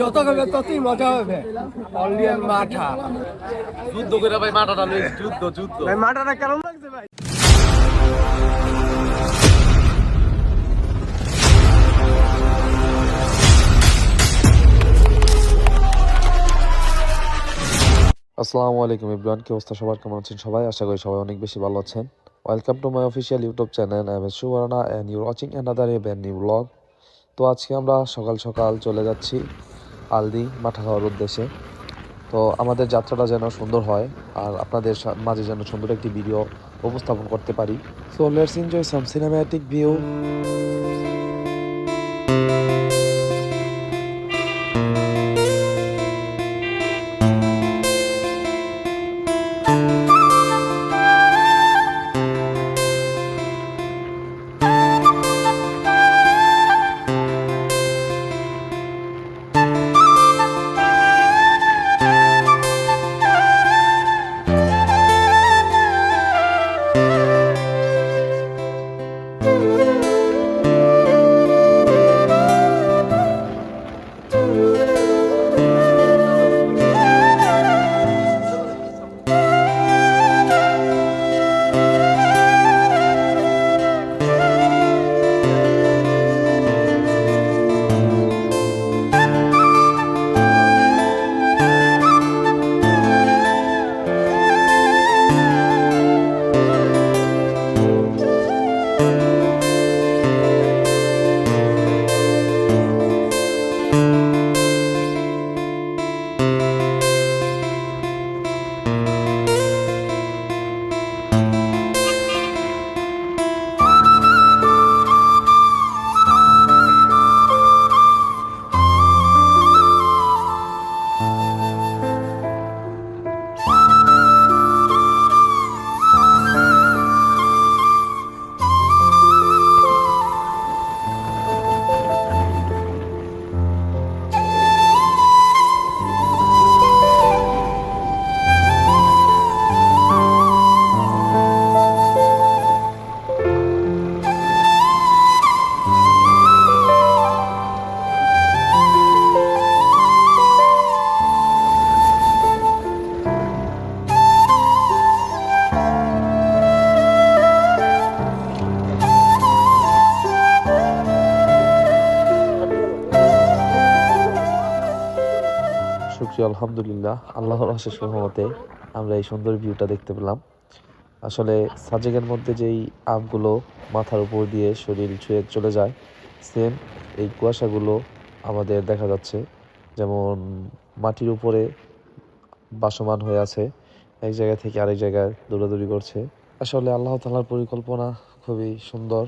যত খাবে ততই মজা হবে। অনলিয়ান মাঠা। যুদ্ধ করে ভাই মাথাটা লই যুদ্ধ যুদ্ধ। ভাই মাঠাটা কেমন লাগছে ভাই? আসসালামু আলাইকুম ইব্রান কি অবস্থা? সবার কেমন আছেন সবাই? আশা করি সবাই অনেক বেশি ভালো আছেন। Welcome to my official YouTube channel I am Subarna and your watching another a brand new vlog তো আজকে আমরা সকাল সকাল চলে যাচ্ছি আলদি মাঠা খাওয়ার উদ্দেশ্যে। তো আমাদের যাত্রাটা যেন সুন্দর হয় আর আপনাদের মাঝে যেন সুন্দর একটি ভিডিও উপস্থাপন করতে পারি। So let's enjoy some cinematic view আলহামদুলিল্লাহ, আল্লাহর অশেষ রহমতে আমরা এই সুন্দর ভিউটা দেখতে পেলাম। আসলে সাজেকের মধ্যে যেই আমগুলো মাথার উপর দিয়ে শরীর ছুঁয়ে চলে যায় সেম এই কুয়াশাগুলো আমাদের দেখা যাচ্ছে। যেমন মাটির উপরে বাসমান হয়ে আছে, এক জায়গা থেকে আরেক জায়গায় দৌড়াদৌড়ি করছে। আসলে আল্লাহ তালার পরিকল্পনা খুবই সুন্দর,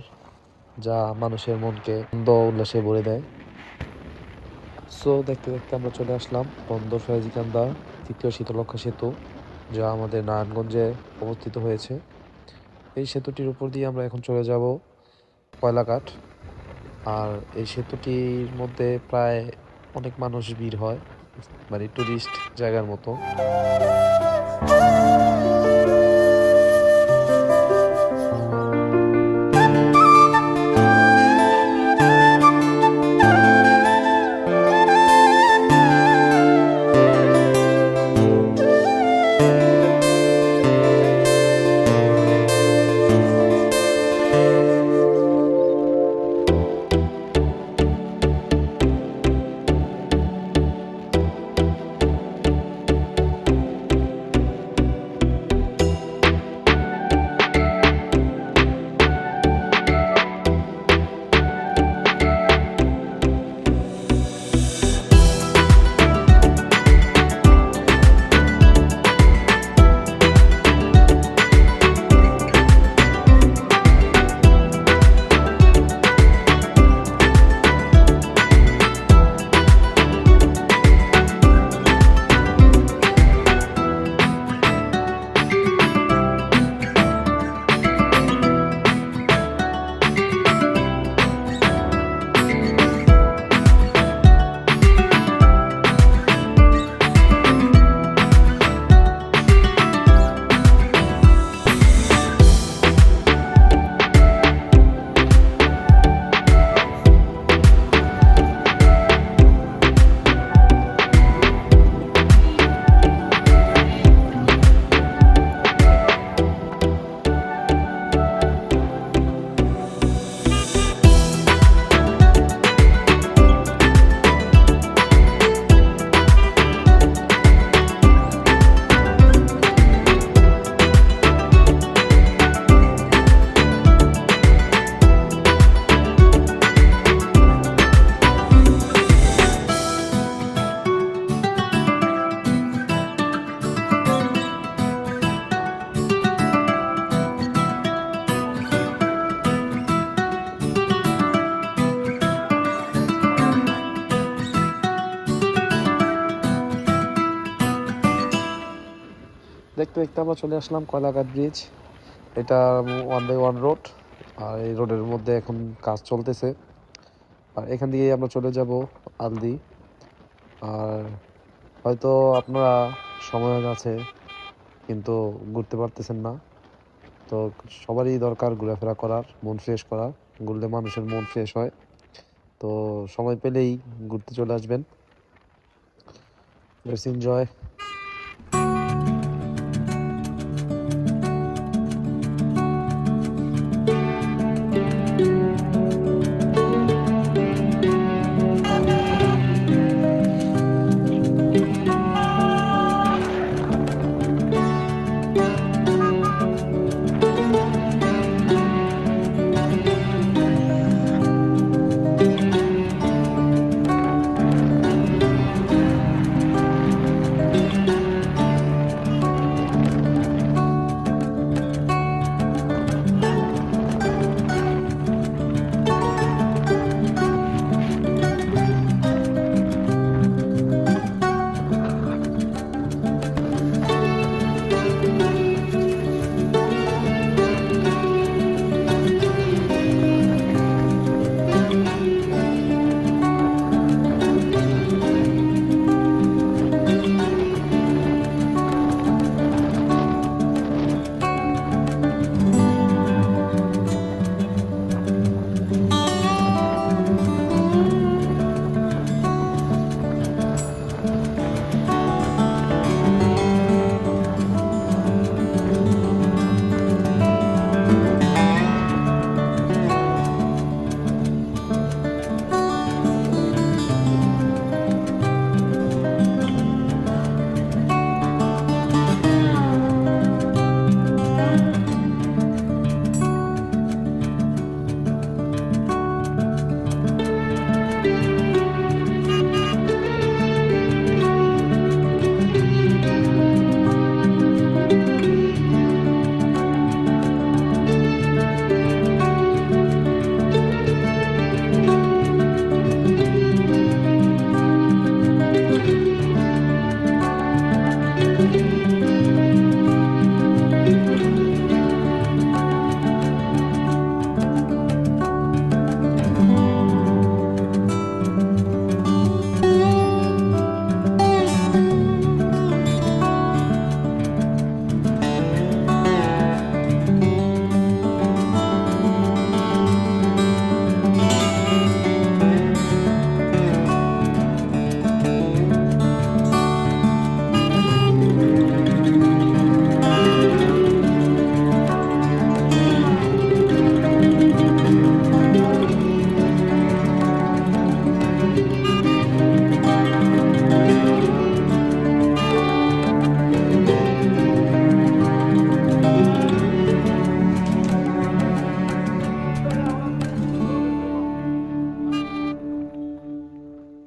যা মানুষের মনকে আনন্দ উল্লাসে ভরে দেয়। সো দেখতে দেখতে আমরা চলে আসলাম বন্দর ফয়াজিকান্দা তৃতীয় শীতলক্ষা সেতু, যা আমাদের নারায়ণগঞ্জে অবস্থিত হয়েছে। এই সেতুটির উপর দিয়ে আমরা এখন চলে যাব কয়লাঘাট। আর এই সেতুটির মধ্যে প্রায় অনেক মানুষ ভিড় হয় মানে টুরিস্ট জায়গার মতো। দেখতে দেখতে আমরা চলে আসলাম কয়লাঘাট ব্রিজ এটা ওয়ান বাই ওয়ান রোড আর এই রোডের মধ্যে এখন কাজ চলতেছে। আর এখান দিয়ে আমরা চলে যাব আলদি। আর হয়তো আপনারা সময় আছে, কিন্তু ঘুরতে পারতেছেন না। তো সবারই দরকার ঘোরাফেরা করার, মন ফ্রেশ করার। ঘুরলে মানুষের মন ফ্রেশ হয়। তো সময় পেলেই ঘুরতে চলে আসবেন। লেটস এনজয়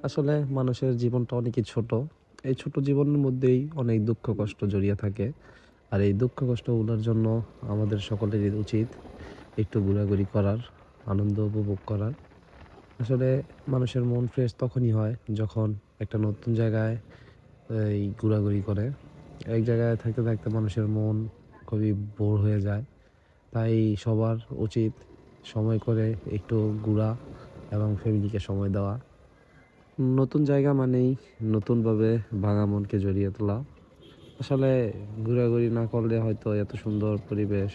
আসলে মানুষের জীবনটা অনেকই ছোট। এই ছোট জীবনের মধ্যেই অনেক দুঃখ, কষ্ট জড়িয়ে থাকে। আর এই দুঃখ কষ্টগুলোর জন্য আমাদের সকলেরই উচিত একটু ঘোরাঘুরি করার, আনন্দ উপভোগ করার। আসলে মানুষের মন ফ্রেশ তখনই হয় যখন একটা নতুন জায়গায়, এই ঘোরাঘুরি করে। এক জায়গায় থাকতে থাকতে মানুষের মন খুবই বোর হয়ে যায়। তাই সবার উচিত সময় করে একটু ঘোরা এবং ফ্যামিলিকে সময় দেওয়া। নতুন জায়গা মানেই নতুনভাবে ভাঙা মনকে জড়িয়ে তোলা। আসলে ঘোরাঘুরি না করলে হয়তো এত সুন্দর পরিবেশ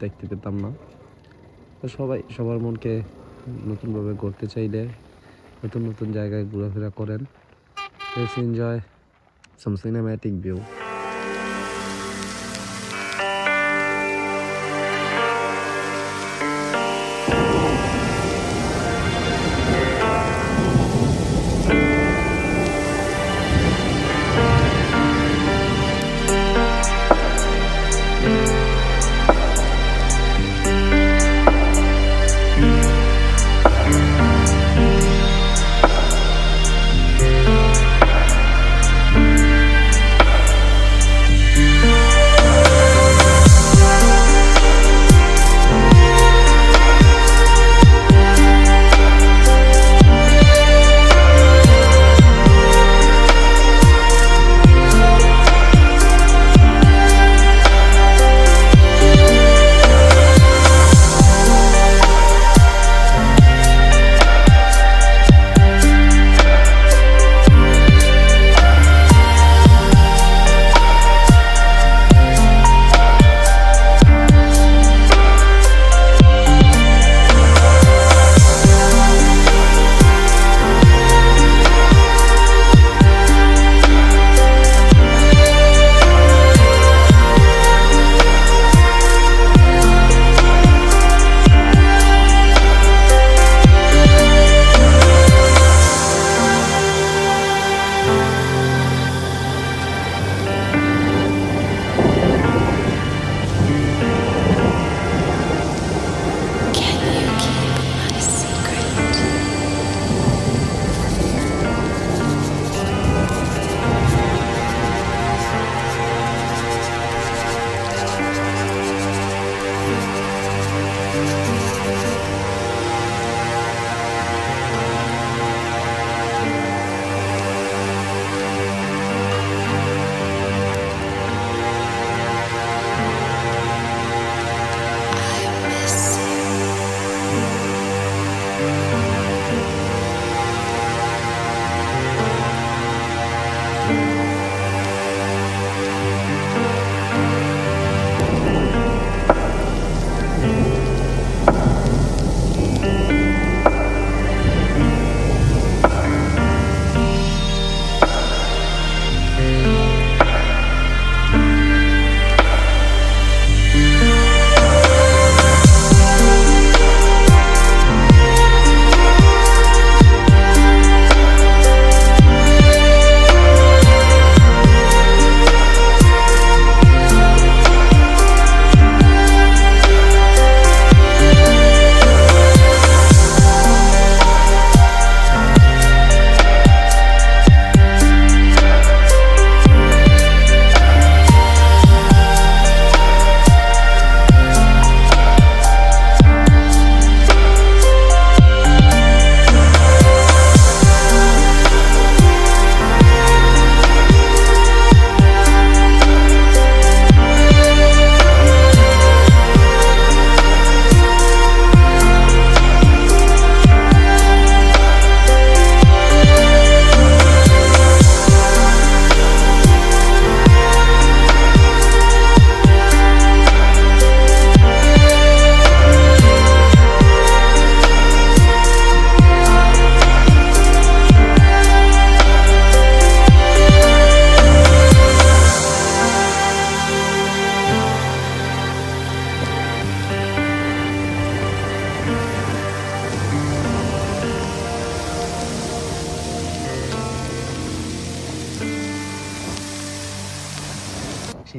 দেখতে পেতাম না। তো সবাই, সবার মনকে নতুনভাবে গড়তে চাইলে নতুন নতুন জায়গায় ঘোরাফেরা করেন। Let's enjoy some cinematic view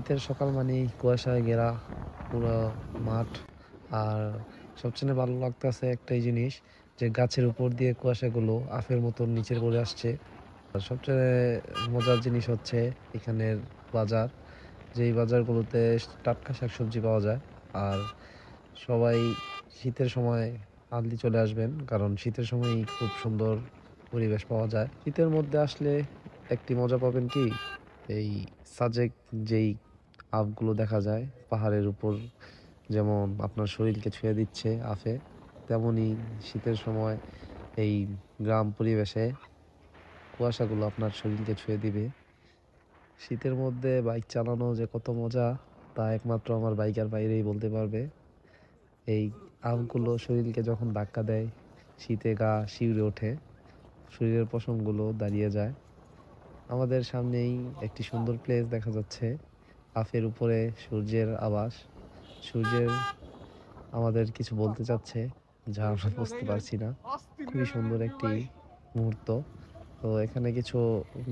শীতের সকাল মানেই কুয়াশায় ঘেরা, পুরো মাঠ। আর সবচেয়ে ভালো লাগতেছে একটাই জিনিস যে গাছের উপর দিয়ে কুয়াশাগুলো আফের মতন নিচে পড়ে আসছে। আর সবচেয়ে মজার জিনিস হচ্ছে এখানের বাজার। যেই বাজারগুলোতে টাটকা শাকসবজি পাওয়া যায়। আর সবাই শীতের সময় আদলি চলে আসবেন, কারণ শীতের সময়ই খুব সুন্দর পরিবেশ পাওয়া যায়। শীতের মধ্যে আসলে একটি মজা পাবেন কি? এই সাজেক যেই আফগুলো দেখা যায়, পাহাড়ের উপর যেমন আপনার শরীরকে ছুঁয়ে দিচ্ছে আফে তেমনই শীতের সময় এই গ্রাম পরিবেশে কুয়াশাগুলো আপনার শরীরকে ছুঁয়ে দিবে। শীতের মধ্যে বাইক চালানো যে কত মজা, তা একমাত্র আমার বাইকার বাইরেই বলতে পারবে। এই আফগুলো শরীরকে যখন ধাক্কা দেয়, শীতে গা শিউরে ওঠে, শরীরের পশমগুলো দাঁড়িয়ে যায়। আমাদের সামনেই একটি সুন্দর প্লেস দেখা যাচ্ছে। আফের উপরে সূর্যের আবাস। সূর্যের আমাদের কিছু বলতে চাচ্ছে, যা আমরা বুঝতে পারছি না। খুবই সুন্দর একটি মুহূর্ত। তো এখানে কিছু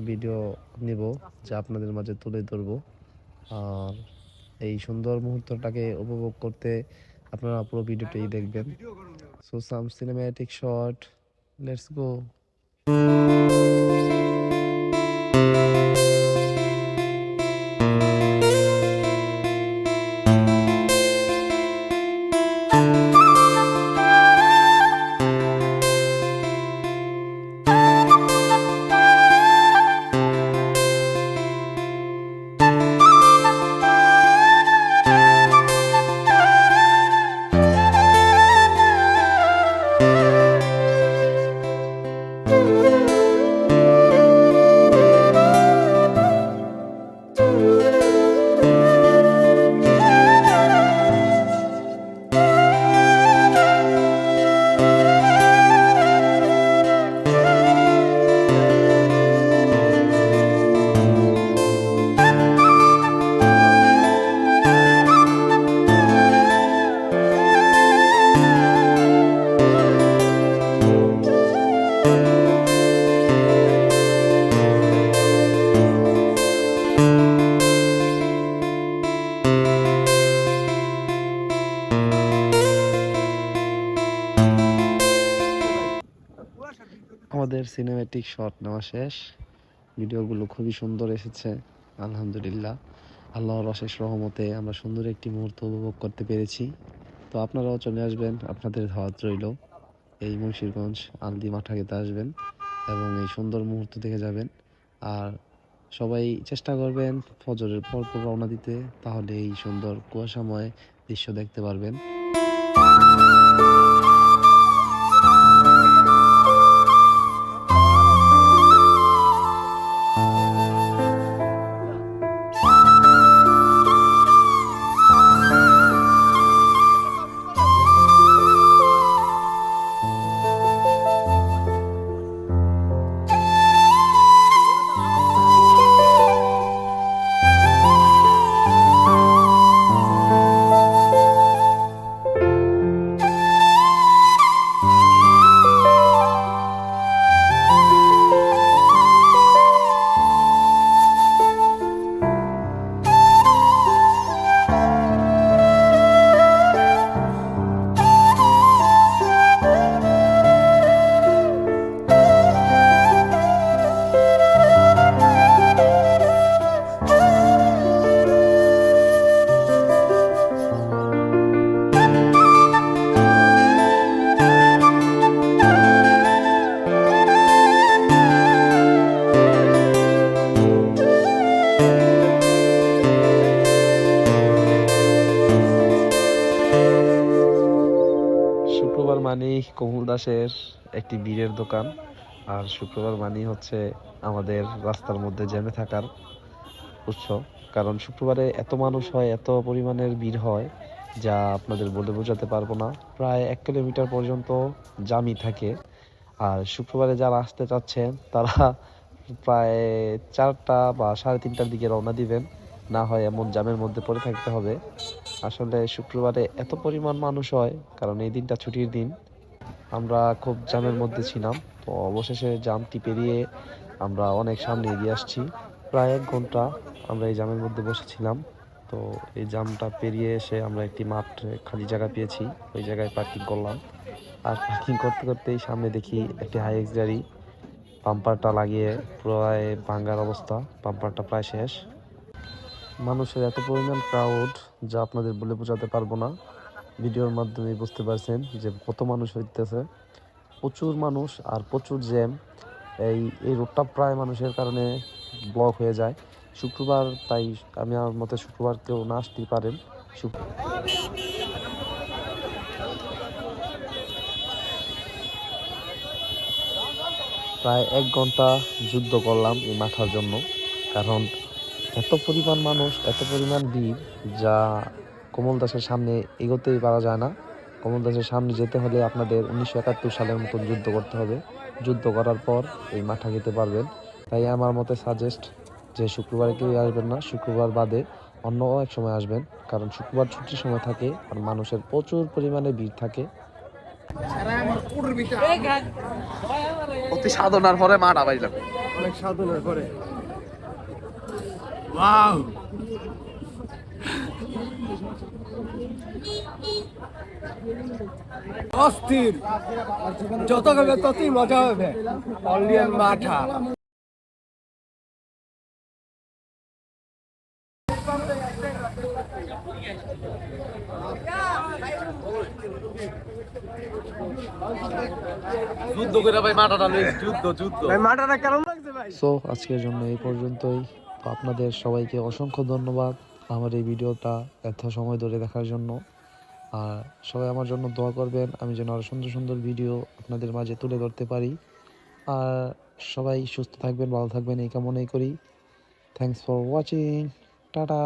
ভিডিও নিব, যা আপনাদের মাঝে তুলে ধরবো। আর এই সুন্দর মুহূর্তটাকে উপভোগ করতে আপনারা পুরো ভিডিওটাই দেখবেন। So some cinematic shot let's go আমাদের সিনেম্যাটিক শট নেওয়া শেষ। ভিডিওগুলো খুবই সুন্দর এসেছে, আলহামদুলিল্লাহ। আল্লাহর অশেষ রহমতে আমরা সুন্দর একটি মুহূর্ত উপভোগ করতে পেরেছি। তো আপনারাও চলে আসবেন, আপনাদের ধাওয়াত রইল। এই মুন্সিরগঞ্জ আলদি মাঠাগেতে আসবেন এবং এই সুন্দর মুহূর্ত দেখে যাবেন। আর সবাই চেষ্টা করবেন ফজরের পর রওনা দিতে, তাহলে এই সুন্দর কুয়াশাময় দৃশ্য দেখতে পারবেন। দাসের একটি বীরের দোকান। আর শুক্রবার মানেই হচ্ছে আমাদের রাস্তার মধ্যে জ্যামে থাকার উৎস কারণ শুক্রবারে এত মানুষ হয়, এত পরিমাণের ভিড় হয়, যা আপনাদের বলে বোঝাতে পারব না। প্রায় এক কিলোমিটার পর্যন্ত জামই থাকে। আর শুক্রবারে যারা আসতে চাচ্ছেন, তারা প্রায় চারটা বা সাড়ে তিনটার দিকে রওনা দিবেন। না হয় এমন জামের মধ্যে পড়ে থাকতে হবে। আসলে শুক্রবারে এত পরিমাণ মানুষ হয়, কারণ এই দিনটা ছুটির দিন। আমরা খুব জামের মধ্যে ছিলাম, তো অবশেষে জামটি পেরিয়ে আমরা অনেক সামনে এগিয়ে আসছি। প্রায় এক ঘণ্টা আমরা এই জামের মধ্যে বসেছিলাম, তো এই জামটা পেরিয়ে এসে আমরা একটি মাঠ খালি জায়গা পেয়েছি, ওই জায়গায় পার্কিং করলাম। আর পার্কিং করতে করতেই সামনে দেখি একটি হাইএক্স গাড়ি পাম্পারটা লাগিয়ে প্রায় ভাঙ্গার অবস্থা পাম্পারটা প্রায় শেষ। মানুষের এত পরিমাণ ক্রাউড যা আপনাদের বলে বোঝাতে পারব না। ভিডিওর মাধ্যমে বুঝতে পারছেন যে কত মানুষ হইতেছে। প্রচুর মানুষ আর প্রচুর জ্যাম। এই এই রোডটা প্রায় মানুষের কারণে ব্লক হয়ে যায়। শুক্রবার, তাই আমি আমার মতে শুক্রবার কেউ না আসতেই পারেন। প্রায় এক ঘণ্টা যুদ্ধ করলাম এই মাথার জন্য। কারণ এত পরিমাণ মানুষ, এত পরিমাণ ভিড় যা কমল দাসের সামনে এগোতেই পারা যায় না। কমল দাসের সামনে যেতে হলে আপনাদের উনিশশো একাত্তর সালের মতন যুদ্ধ করতে হবে। যুদ্ধ করার পর এই মাঠা খেতে পারবেন। তাই আমার মতে সাজেস্ট যে শুক্রবারে কেউ আসবেন না শুক্রবার বাদে অন্য এক সময় আসবেন। কারণ শুক্রবার ছুটির সময় থাকে আর মানুষের প্রচুর পরিমাণে ভিড় থাকে। অতি সাধনার পরে মাঠা পাইলাম অনেক সাধনার পরে। ওয়াও। অস্থির। যত খাবে ততই মজা হবে। অলিয়ান মাঠা যুদ্ধ করে ভাই মাঠাটা যুদ্ধ যুদ্ধ। ভাই মাঠাটা কেমন লাগছে ভাই? সো আজকের জন্য এই পর্যন্তই। আপনাদের সবাইকে অসংখ্য ধন্যবাদ আমার এই ভিডিওটা এত সময় ধরে দেখার জন্য। আর সবাই আমার জন্য দোয়া করবেন, আমি যেন আরও সুন্দর সুন্দর ভিডিও আপনাদের মাঝে তুলে ধরতে পারি। আর সবাই সুস্থ থাকবেন, ভালো থাকবেন, এই কামনাই করি। Thanks for watching tata.